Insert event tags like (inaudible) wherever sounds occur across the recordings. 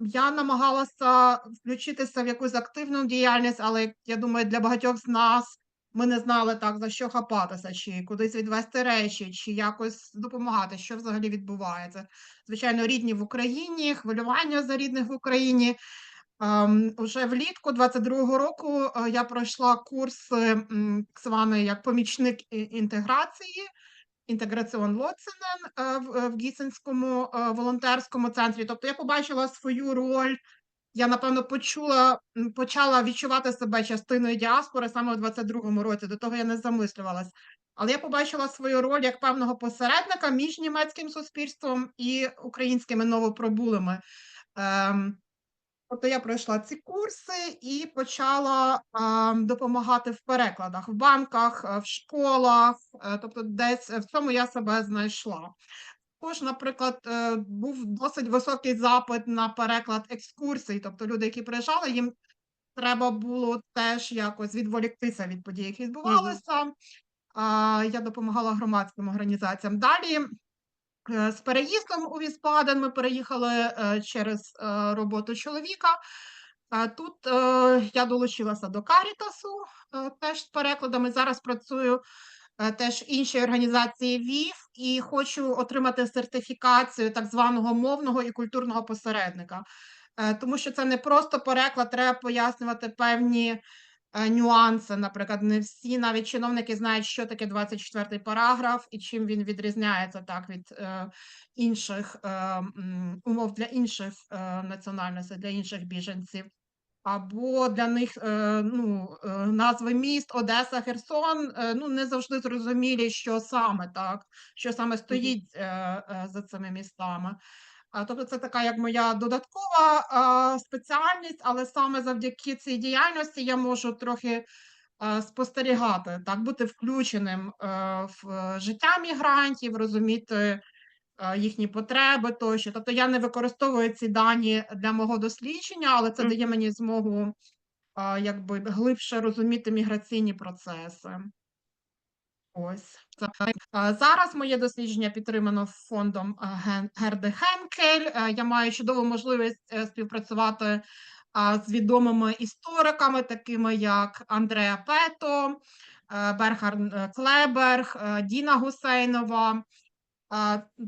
Я намагалася включитися в якусь активну діяльність, але я думаю, для багатьох з нас ми не знали так, за що хапатися, чи кудись відвести речі, чи якось допомагати, що взагалі відбувається. Звичайно, рідні в Україні, хвилювання за рідних в Україні. Ем, уже влітку 22-го року е, я пройшла курс м, так званий як помічник інтеграції. Інтеграціон Лоцинен е, в е, в Гіцинському е, волонтерському центрі. Тобто я побачила свою роль. Я напевно почула, почала відчувати себе частиною діаспори саме в 22-му році. До того я не замислювалась. Але я побачила свою роль як певного посередника між німецьким суспільством і українськими новопробулими. Ем, Тобто я пройшла ці курси і почала а, допомагати в перекладах в банках, е, в школах, е, тобто десь в цьому я себе знайшла. Також, наприклад, е, був досить високий запит на переклад екскурсій, тобто люди, які приїжджали, їм треба було теж якось відволіктися від подій, які відбувалися. А, Я допомагала громадським організаціям. Далі Е, з переїздом у Віспаден ми переїхали е, через е, роботу чоловіка. Тут е, я долучилася до Карітасу е, теж з перекладами. Зараз працюю е, теж в іншій організації ВІФ і хочу отримати сертифікацію так званого мовного і культурного посередника. Е, Тому що це не просто переклад, треба пояснювати певні е, нюанси. Наприклад, не всі навіть чиновники знають, що таке 24 параграф і чим він відрізняється так від е, інших е, умов для інших е, національностей, для інших біженців. Або для них е, ну, е, назви міст Одеса, Херсон е, ну, не завжди зрозумілі, що саме так, що саме стоїть е, е, за цими містами. Тобто це така як моя додаткова а, спеціальність, але саме завдяки цій діяльності я можу трохи а, спостерігати, так, бути включеним е, в е, життя мігрантів, розуміти е, їхні потреби тощо. Тобто я не використовую ці дані для мого дослідження, але це дає мені змогу а, якби глибше розуміти міграційні процеси. Ось зараз моє дослідження підтримано фондом Герде Хенкель. Е, Я маю чудову можливість е, співпрацювати з відомими істориками, такими як Андреа Пето, е, Берхард Клеберг, Діна Гусейнова.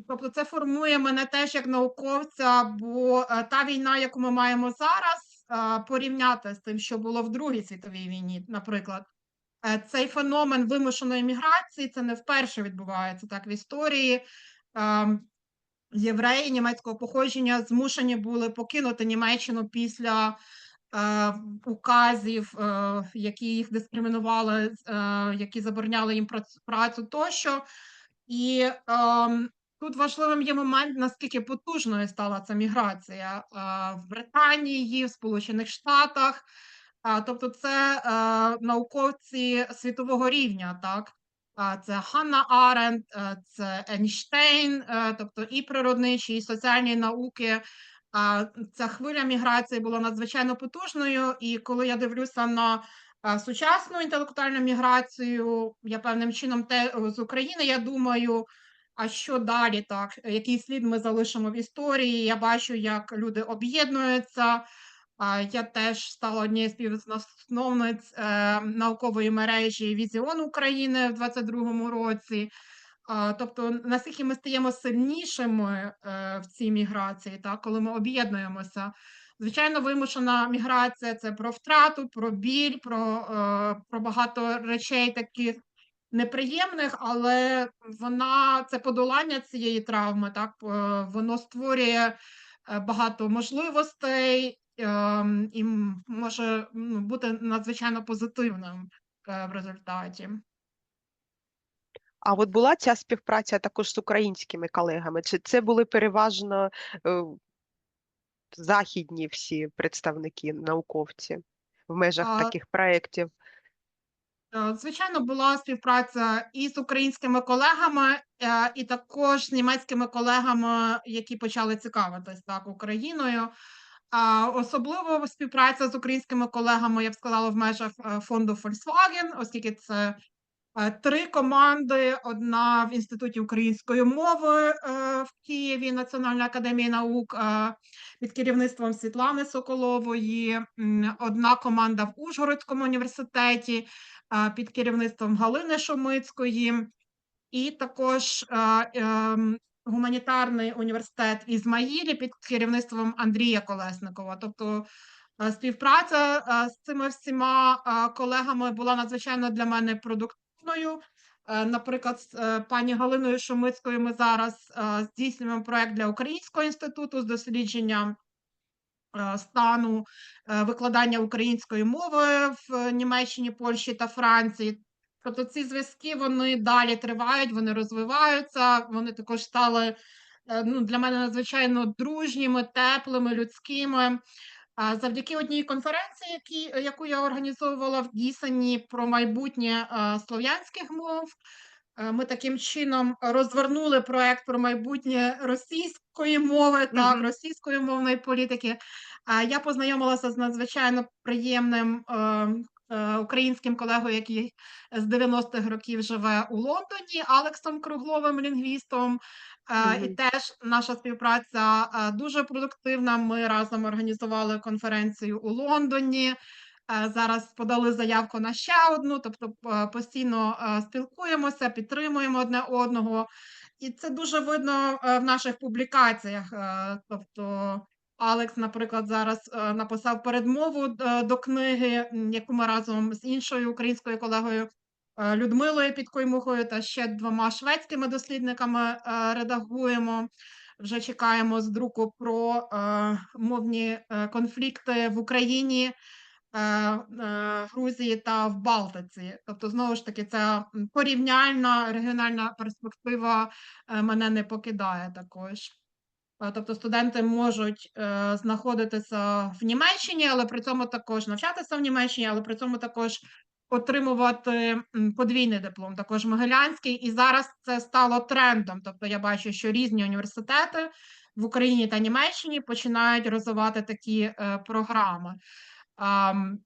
Тобто, це формує мене теж як науковця, бо та війна, яку ми маємо зараз, порівняти з тим, що було в Другій світовій війні, наприклад. Е, Цей феномен вимушеної міграції це не вперше відбувається так в історії. Ем, Євреї німецького походження змушені були покинути Німеччину після е, указів, е, які їх дискримінували, е, які забороняли їм прац- працю тощо. І ем, тут важливим є момент, наскільки потужною стала ця міграція е, в Британії, в Сполучених Штатах. Тобто це е, науковці світового рівня, так? А, це Ханна Аренд, е, це Ейнштейн, е, тобто і природничі, і соціальні науки. А, ця хвиля міграції була надзвичайно потужною, і коли я дивлюся на сучасну інтелектуальну міграцію, я певним чином те з України, я думаю, а що далі так? Який слід ми залишимо в історії? Я бачу, як люди об'єднуються. Я теж стала однією з співзасновниць е, наукової мережі Візіон України в 22-му році. Тобто, наскільки ми стаємо сильнішими е, в цій міграції, так, коли ми об'єднуємося. Звичайно, вимушена міграція це про втрату, про біль, про, е, про багато речей таких неприємних, але вона це подолання цієї травми, так, воно створює багато можливостей і може ну, бути надзвичайно позитивним е, в результаті. А от була ця співпраця також з українськими колегами? Чи це були переважно е, західні всі представники, науковці в межах А, таких проєктів? Е, Звичайно, була співпраця і з українськими колегами, і також з німецькими колегами, які почали цікавитись так Україною. Особливо співпраця з українськими колегами, я б сказала, в межах е, фонду Volkswagen, оскільки це Е, 3 команди: одна в Інституті української мови, е, в Києві, Національна академія наук, під керівництвом Світлани Соколової, одна команда в Ужгородському університеті, під керівництвом Галини Шумицької, і також, ем, гуманітарний університет Ізмаїлі під керівництвом Андрія Колесникова. Тобто, е, співпраця, е, з цими всіма, е, колегами була надзвичайно для мене продуктивною. Наприклад, з, пані Галиною Шумицькою ми зараз, здійснюємо проект для Українського інституту з дослідження, стану, викладання української мови в Німеччині, Польщі та Франції. Тобто ці зв'язки, вони далі тривають, вони розвиваються, вони також стали, е, ну, для мене надзвичайно дружніми, теплими, людськими. А, завдяки одній конференції, які яку я організовувала в Гісені про майбутнє, е, слов'янських мов, е, ми таким чином розвернули проект про майбутнє російської мови, так, Мгм. російської мовної політики. А, я познайомилася з надзвичайно приємним, е, е, українським колегою, який з 90-х років живе у Лондоні, Алексом Кругловим, лінгвістом. Е, і теж наша співпраця, е, дуже продуктивна. Ми разом організували конференцію у Лондоні. Е, зараз подали заявку на ще одну, тобто, е, постійно, е, спілкуємося, підтримуємо одне одного. І це дуже видно, е, в наших публікаціях. Е, тобто Алекс, наприклад, зараз, е, написав передмову до книги, яку ми разом з іншою українською колегою, е, Людмилою Підкоймухою та ще двома шведськими дослідниками, е, редагуємо. Вже чекаємо з друку про, е, мовні, е, конфлікти в Україні, е, е, Грузії та в Балтиці. Тобто, знову ж таки, ця, порівняльна регіональна перспектива, е, мене не покидає також. Е, тобто студенти можуть, е, знаходитися в Німеччині, але при цьому також навчатися в Німеччині, але при цьому також отримувати, подвійний диплом, також Могилянський. І зараз це стало трендом. Тобто я бачу, що різні університети в Україні та Німеччині починають розвивати такі, е, програми. Ам,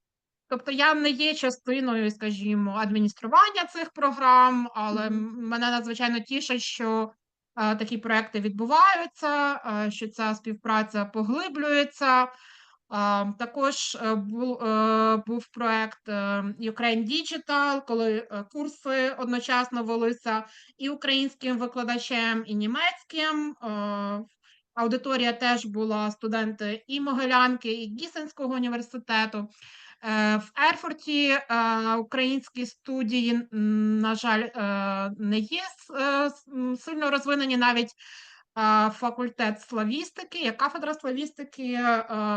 тобто я не є частиною, скажімо, адміністрування цих програм, але мене надзвичайно тішить, що, такі проекти відбуваються, е, що ця співпраця поглиблюється. Також, е, е, був проект, е, Ukraine Digital, коли, е, курси одночасно велися і українським викладачем, і німецьким. Е, аудиторія теж була студенти і Могилянки, і Гісенського університету. Е, в Ерфурті, е, українські студії, на жаль, е, не є сильно розвинені. Навіть, факультет славістики, як кафедра славістики,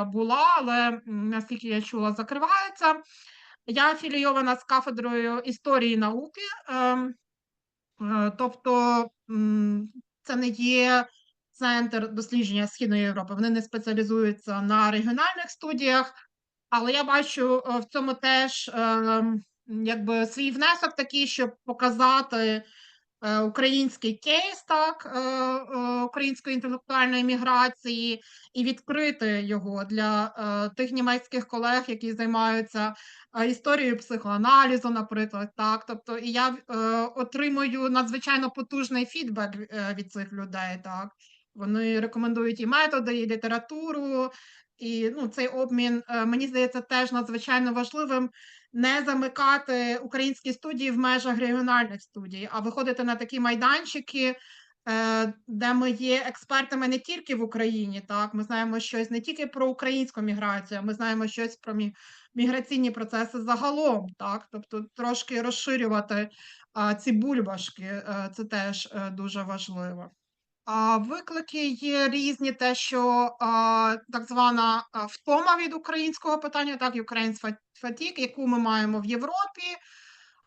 була, але, наскільки я чула, закривається. Я афілійована з кафедрою історії науки, тобто, це не є центр дослідження Східної Європи. Вони не спеціалізуються на регіональних студіях, але я бачу, е, в цьому теж, ем, якби свій внесок такий, щоб показати, е, український кейс, так, е, е, української інтелектуальної міграції і відкрити його для, е, тих німецьких колег, які займаються, е, історією психоаналізу, наприклад, так. Тобто і я, е, отримую надзвичайно потужний фідбек, е, від цих людей, так. Вони рекомендують і методи, і літературу, і, ну, цей обмін, е, мені здається, теж надзвичайно важливим. Не замикати українські студії в межах регіональних студій, а виходити на такі майданчики, е, де ми є експертами не тільки в Україні, так. Ми знаємо щось не тільки про українську міграцію, ми знаємо щось про мі міграційні процеси загалом, так. Тобто трошки розширювати, ці бульбашки, е, це теж, дуже важливо. Виклики є різні, те, що, так звана, втома від українського питання, так, fa fatigue, яку ми маємо в Європі.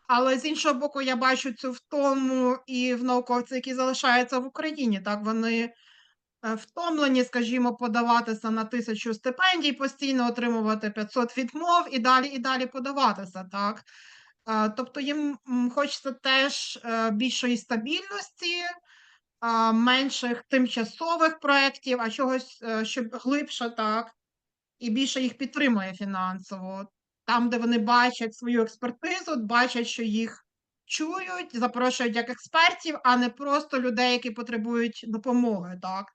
Але з іншого боку, я бачу цю втому і в науковців, які залишаються в Україні. Так, вони, е, втомлені, скажімо, подаватися на 1000 стипендій, постійно отримувати 500 відмов і далі, і далі подаватися, так. Тобто їм, хочеться теж, е, більшої стабільності, менших тимчасових проєктів, а чогось, е, щоб глибше, так, і більше їх підтримує фінансово. Там, де вони бачать свою експертизу, бачать, що їх чують, запрошують як експертів, а не просто людей, які потребують допомоги, так.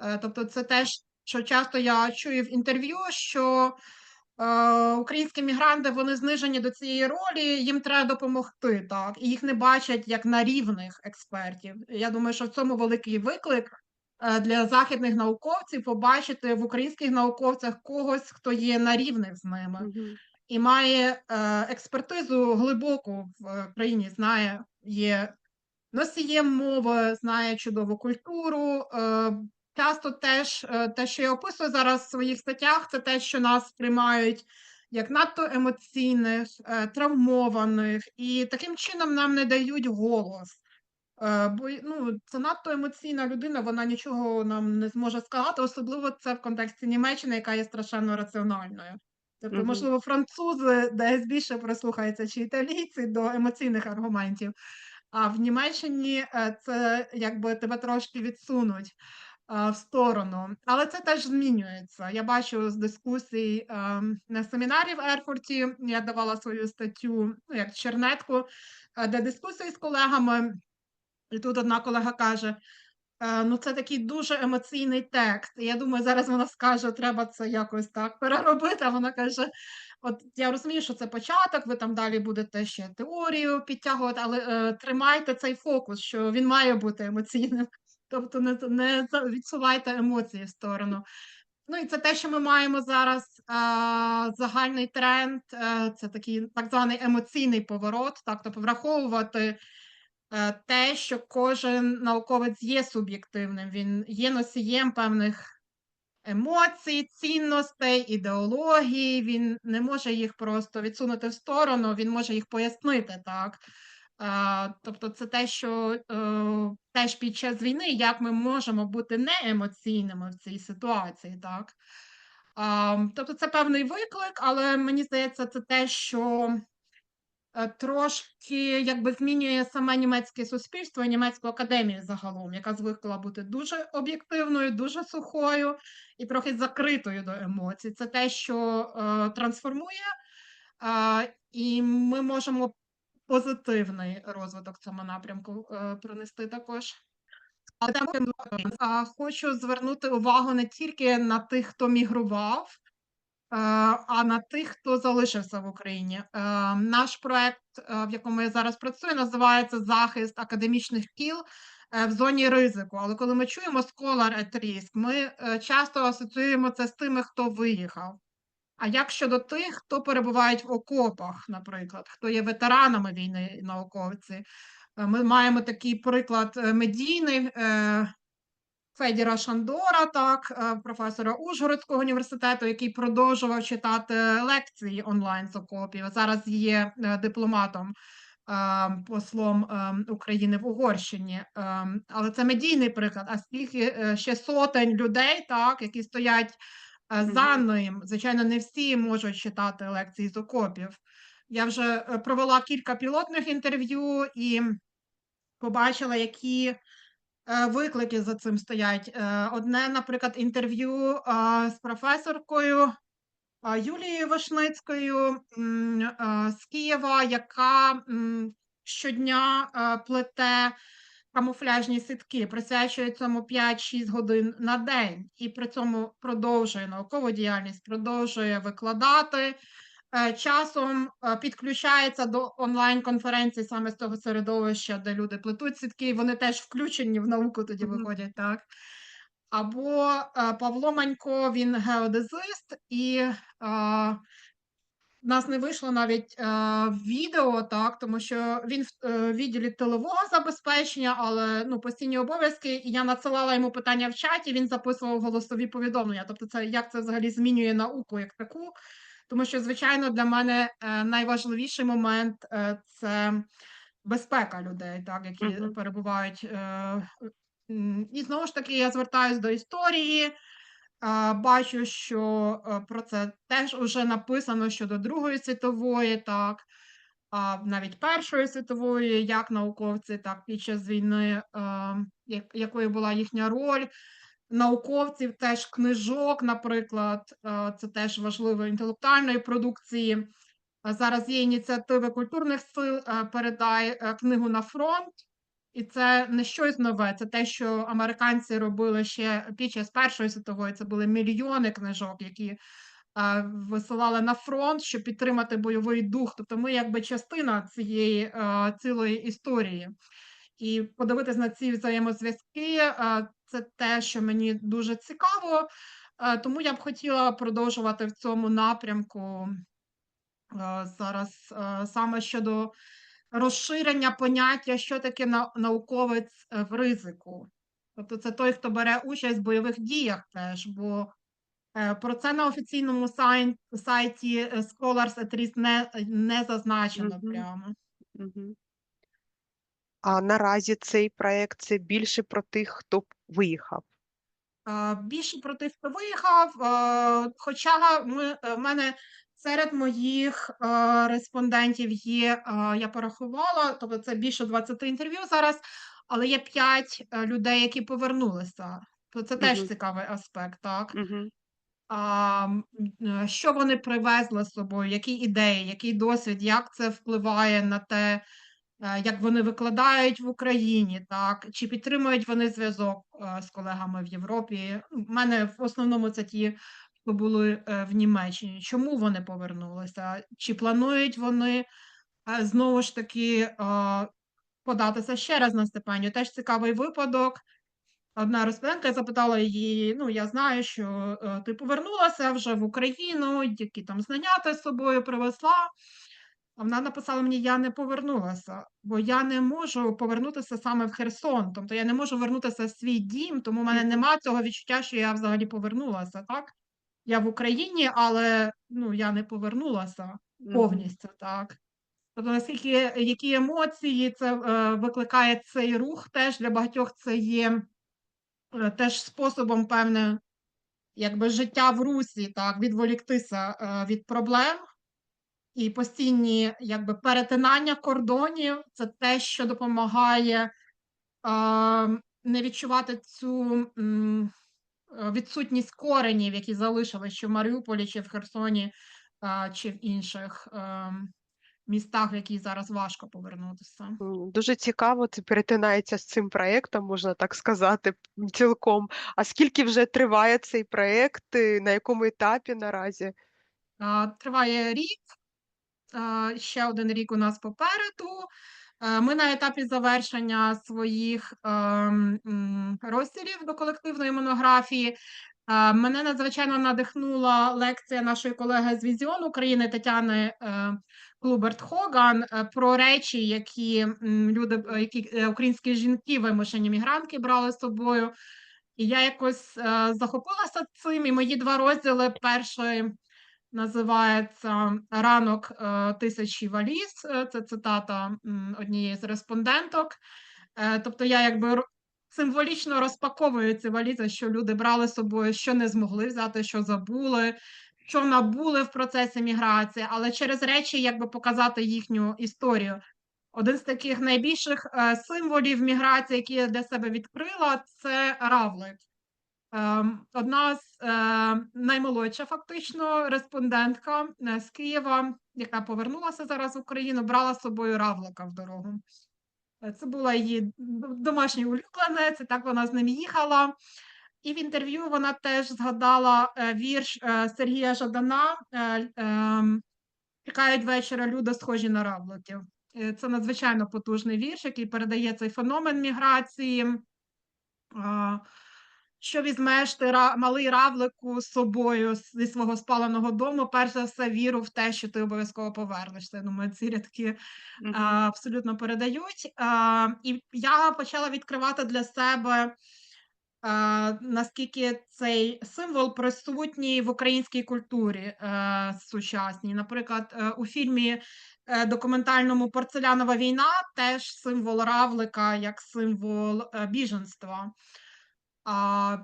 Е, тобто це теж, що часто я чую в інтерв'ю, що, українські мігранти, вони знижені до цієї ролі, їм треба допомогти, так, і їх не бачать як на рівних експертів. Я думаю, що в цьому великий виклик, е, для західних науковців побачити в українських науковцях когось, хто є на рівних з ними Мгм. і має, е, експертизу глибоку в країні, знає, є носієм мови, знає чудову культуру. Часто теж, е, те, що я описую зараз в своїх статтях, це те, що нас сприймають як надто емоційних, е, травмованих, і таким чином нам не дають голос. Е, бо ну, це надто емоційна людина, вона нічого нам не зможе сказати, особливо це в контексті Німеччини, яка є страшенно раціональною. Тобто, можливо, французи десь більше прислухаються, чи італійці до емоційних аргументів, а в Німеччині, це якби тебе трошки відсунуть, в сторону. Але це теж змінюється. Я бачу з дискусій, ем, на семінарі в Ерфурті, я давала свою статтю, ну, як чернетку, е, де дискусії з колегами і тут одна колега каже: "Е, ну, це такий дуже емоційний текст". І я думаю, зараз вона скаже, треба це якось так переробити. А вона каже: "От я розумію, що це початок, ви там далі будете ще теорію підтягувати, але, е, тримайте цей фокус, що він має бути емоційним. (laughs) Тобто не не відсувайте емоції в сторону". Ну і це те, що ми маємо зараз, а, загальний тренд, е, це такий так званий емоційний поворот, так, тобто враховувати Е, те, що кожен науковець є суб'єктивним, він є носієм певних емоцій, цінностей, ідеологій, він не може їх просто відсунути в сторону, він може їх пояснити, так. Тобто це те, що, е, теж під час війни, як ми можемо бути неемоційними в цій ситуації, так. Тобто це певний виклик, але мені здається, це те, що трошки якби змінює саме німецьке суспільство і німецьку академію загалом, яка звикла бути дуже об'єктивною, дуже сухою і трохи закритою до емоцій. Це те, що е, трансформує, е, і ми можемо позитивний розвиток цьому напрямку е, принести також. Але хочу звернути увагу не тільки на тих, хто мігрував, Е, а на тих, хто залишився в Україні. Е, наш проект, е, в якому я зараз працюю, називається Захист академічних кіл в зоні ризику. Але коли ми чуємо Scholar at Risk, ми часто асоціюємо це з тими, хто виїхав. А як щодо тих, хто перебувають в окопах, наприклад, хто є ветеранами війни науковці? Ми маємо такий приклад медійний. Федіра Шандора, так, е, професора Ужгородського університету, який продовжував читати лекції онлайн з окопів. Зараз є е, дипломатом, е, послом України в Угорщині. Але це медійний приклад. А скільки ще сотень людей, так, які стоять за ним. Звичайно, не всі можуть читати лекції з окопів. Я вже провела кілька пілотних інтерв'ю і побачила, які виклики за цим стоять. Е, одне, наприклад, інтерв'ю з професоркою Юлією Вишницькою з Києва, яка щодня плете камуфляжні сітки, присвячує цьому 5-6 годин на день і при цьому продовжує наукову діяльність, продовжує викладати. Е, часом е, підключається до онлайн-конференцій саме з того середовища, де люди плетуть сітки, вони теж включені в науку тоді виходять, так. Або е, Павло Манько, він геодезист, і в нас не вийшло навіть відео, так, тому що він в відділі тилового забезпечення, але ну, постійні обов'язки, і я надсилала йому питання в чаті, він записував голосові повідомлення. Тобто, це як це взагалі змінює науку як таку. Тому що, звичайно, для мене е, найважливіший момент е, це безпека людей, так, які Мгм. перебувають. Е, і знову ж таки, я звертаюся до історії. Бачу, що про це теж вже написано щодо Другої світової, так, навіть Першої світової, як науковці, так під час війни, якою була їхня роль науковців, теж книжок, наприклад, е, це теж важливо інтелектуальної продукції. Зараз є ініціативи культурних сил е, «Передай е, книгу на фронт». І це не щось нове, це те, що американці робили ще під час Першої світової. Це були мільйони книжок, які е, висилали на фронт, щоб підтримати бойовий дух. Тобто ми якби частина цієї е, цілої історії. І подивитись на ці взаємозв'язки е, це те, що мені дуже цікаво. Е, Тому я б хотіла продовжувати в цьому напрямку е, зараз е, саме щодо розширення поняття, що таке нау- науковець в ризику. Тобто це той, хто бере участь в бойових діях теж, бо про це на офіційному сайті Scholars at Risk не, не зазначено Мгм. прямо. А наразі цей проект це більше про тих, хто виїхав. Е, Більше про тих, хто виїхав. е, Хоча ми, е, в мене серед моїх респондентів є, я порахувала, тобто це більше 20 інтерв'ю зараз, але є 5 людей, які повернулися. То це теж Мгм. цікавий аспект, так? А, е, що вони привезли з собою, які ідеї, який досвід, як це впливає на те, як вони викладають в Україні, так, чи підтримують вони зв'язок е, з колегами в Європі. У мене в основному це ті, хто були е, в Німеччині. Чому вони повернулися? Чи планують вони е, знову ж таки е, податися ще раз на стипендію? Теж цікавий випадок. Одна респондентка, запитала її: ну, я знаю, що е, ти повернулася вже в Україну, які там знання ти з собою привезла. А вона написала мені: я не повернулася, бо я не можу повернутися саме в Херсон. Тобто я не можу вернутися в свій дім, тому в мене нема цього відчуття, що я взагалі повернулася. Так? Я в Україні, але ну, я не повернулася повністю. Так? Тобто, наскільки які емоції це е, викликає цей рух, теж для багатьох це є е, теж способом певне, якби життя в русі, так, відволіктися е, від проблем. І постійні якби перетинання кордонів це те, що допомагає а, не відчувати цю м, е, відсутність коренів, які залишились чи в Маріуполі, чи в Херсоні, а, чи в інших ем, містах, в які зараз важко повернутися. Дуже цікаво, це перетинається з цим проектом, можна так сказати, цілком. А скільки вже триває цей проект? На якому етапі наразі? Триває рік, ще один рік у нас попереду. Е, Ми на етапі завершення своїх ем, розділів до колективної монографії. Е, Мене надзвичайно надихнула лекція нашої колеги з Візіон України Тетяни е, Клуберт Хоган е, про речі, які люди, е, які е, українські жінки, вимушені мігрантки брали з собою. І я якось е, захопилася цим, і мої два розділи. Перший називається Ранок е, тисячі валіз. Е, Це цитата однієї з респонденток. Е, Тобто я якби символічно розпаковую ці валізи, що люди брали з собою, що не змогли взяти, що забули, що набули в процесі міграції, але через речі якби показати їхню історію. Один з таких найбільших символів міграції, які я для себе відкрила, це равлик. Ем, Одна з е, наймолодша фактично респондентка е, з Києва, яка повернулася зараз в Україну, брала з собою равлика в дорогу. Е, Це була її домашній улюбленець, і так вона з ним їхала. І в інтерв'ю вона теж згадала вірш Сергія Жадана ем, Чекають вечора люди, схожі на равликів. Це надзвичайно потужний вірш, який передає цей феномен міграції. Що візьмеш ти малий равлику з собою зі свого спаленого дому? Перш за все, віру в те, що ти обов'язково повернешся. Я думаю, ці рядки а, абсолютно передають. А, І я почала відкривати для себе, наскільки цей символ присутній в українській культурі е, сучасній. Наприклад, е, у фільмі е, документальному Порцелянова війна теж символ равлика як символ біженства.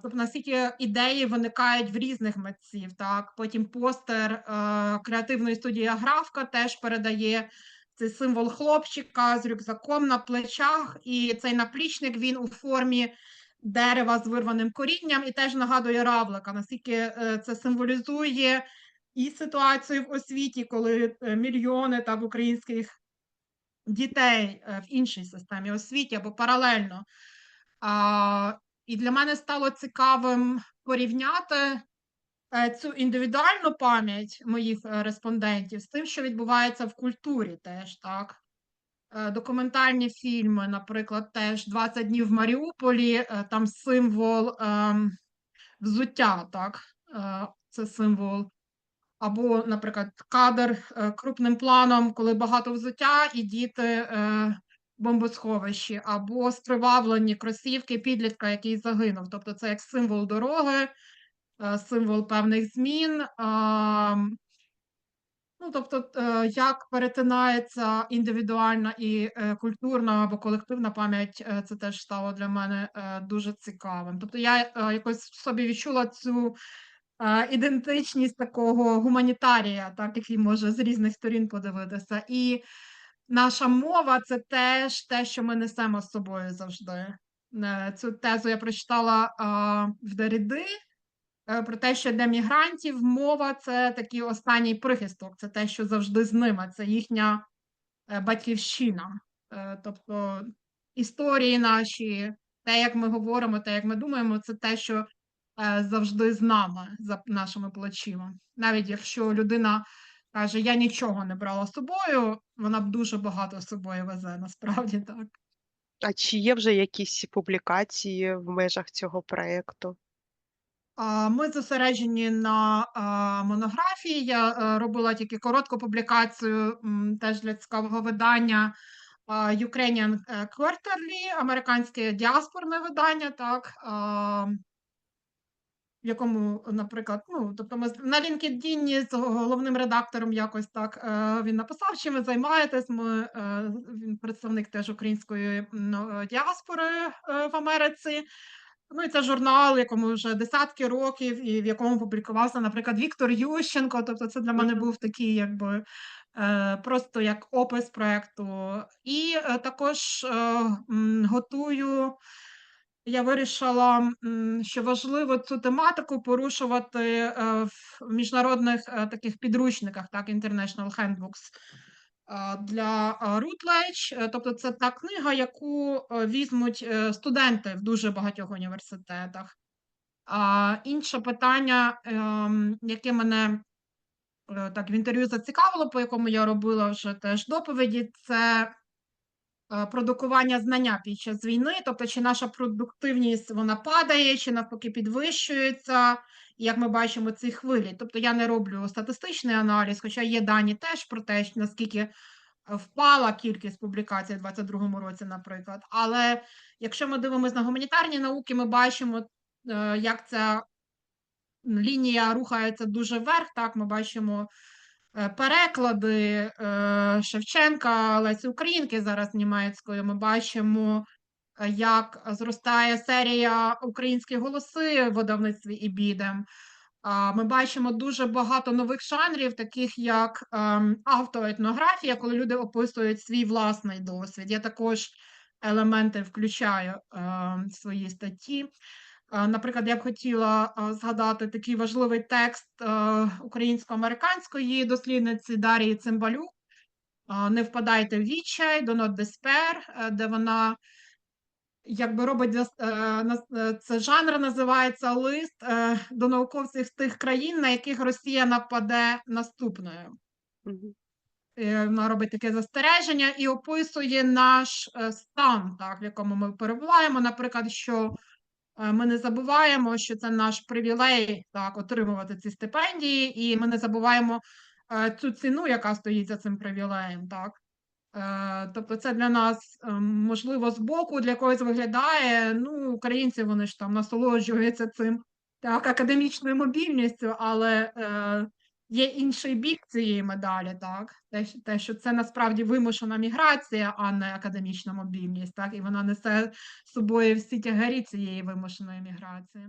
Тобто наскільки ідеї виникають в різних митців, так? Потім постер е, креативної студії Аграфка теж передає цей символ хлопчика з рюкзаком на плечах, і цей наплічник він у формі дерева з вирваним корінням і теж нагадує равлика, наскільки е, це символізує і ситуацію в освіті, коли, е, мільйони так українських дітей, в іншій системі освіти або паралельно. І для мене стало цікавим порівняти, е, цю індивідуальну пам'ять моїх, е, респондентів з тим, що відбувається в культурі теж, так. Е, документальні фільми, наприклад, теж "20 днів в Маріуполі", там символ, ем, взуття, так, е, це символ. Або, наприклад, кадр, е, крупним планом, коли багато взуття і діти, е, бомбосховищі, або скривавлені кросівки підлітка, який загинув. Тобто це як символ дороги, е, символ певних змін. Ну, тобто, е, як перетинається індивідуальна і, е, культурна або колективна пам'ять, це теж стало для мене, дуже цікавим. Тобто я, якось в собі відчула цю, ідентичність такого гуманітарія, так, який може з різних сторін подивитися. І наша мова це теж те, що ми несемо з собою завжди. Е, цю тезу я прочитала, а, в Derrida, е, про те, що для мігрантів мова це такий останній прихисток, це те, що завжди з ними, це їхня, е, батьківщина. Е, тобто історії наші, те, як ми говоримо, те, як ми думаємо, це те, що, е, завжди з нами, за нашими плечима. Навіть якщо людина каже: "Я нічого не брала з собою", вона б дуже багато з собою везе, (laughs) насправді так. А чи є вже якісь публікації в межах цього проекту? А, ми зосереджені на, монографії. Я, е, робила тільки коротку публікацію, теж для цікавого видання, Ukrainian, Quarterly, американське діаспорне видання, так, в якому, наприклад, ну, тобто ми на LinkedIn з головним редактором якось так, е, він написав, чим ви займаєтесь. Ми, е, він представник теж української, діаспори, е, в Америці. Ну, і це журнал, якому вже десятки років, і в якому публікувався, наприклад, Віктор Ющенко. Тобто це для мене був такий якби, просто як опис проекту. І, також, готую я вирішила, що важливо цю тематику порушувати, е, в міжнародних, е, таких підручниках, так, International Handbooks, для, а, Routledge. Е, тобто це та книга, яку, е, візьмуть, е, студенти в дуже багатьох університетах. А, інше питання, ем, яке мене, е, так в інтерв'ю зацікавило, по якому я робила вже теж доповіді, це, е, продукування знання під час війни. Тобто, чи наша продуктивність вона падає, чи навпаки підвищується, як ми бачимо ці хвилі. Тобто я не роблю статистичний аналіз, хоча є дані теж про те, наскільки, е, впала кількість публікацій в 22-му році, наприклад. Але якщо ми дивимось на гуманітарні науки, ми бачимо, е, як ця лінія рухається дуже вверх. Так, ми бачимо, е, переклади, е, Шевченка, Лесі Українки зараз німецькою. Ми бачимо, е, як зростає серія "Українські голоси" в видавництві "ІБІДЕМ". А, ми бачимо дуже багато нових жанрів, таких як, ем, автоетнографія, коли люди описують свій власний досвід. Я також елементи включаю, е, в свої статті. Е, наприклад, я б хотіла, е, згадати такий важливий текст, е, українсько-американської дослідниці Дар'ї Цимбалюк, "Не впадайте в відчай", "Do not despair", де вона якби робить це жанр називається "Лист, до науковців тих країн, на яких Росія нападе наступною". Вона робить таке застереження і описує наш, стан, так, в якому ми перебуваємо. Наприклад, що, ми не забуваємо, що це наш привілей, так, отримувати ці стипендії, і ми не забуваємо, е, цю ціну, яка стоїть за цим привілеєм, так. Е, тобто це для нас, можливо можливо, збоку для когось виглядає, ну, українці, вони ж там насолоджуються цим, так, академічною мобільністю, але, е, є інший бік цієї медалі, так. Те, що це насправді вимушена міграція, а не академічна мобільність, так, і вона несе з собою всі тягарі цієї вимушеної міграції.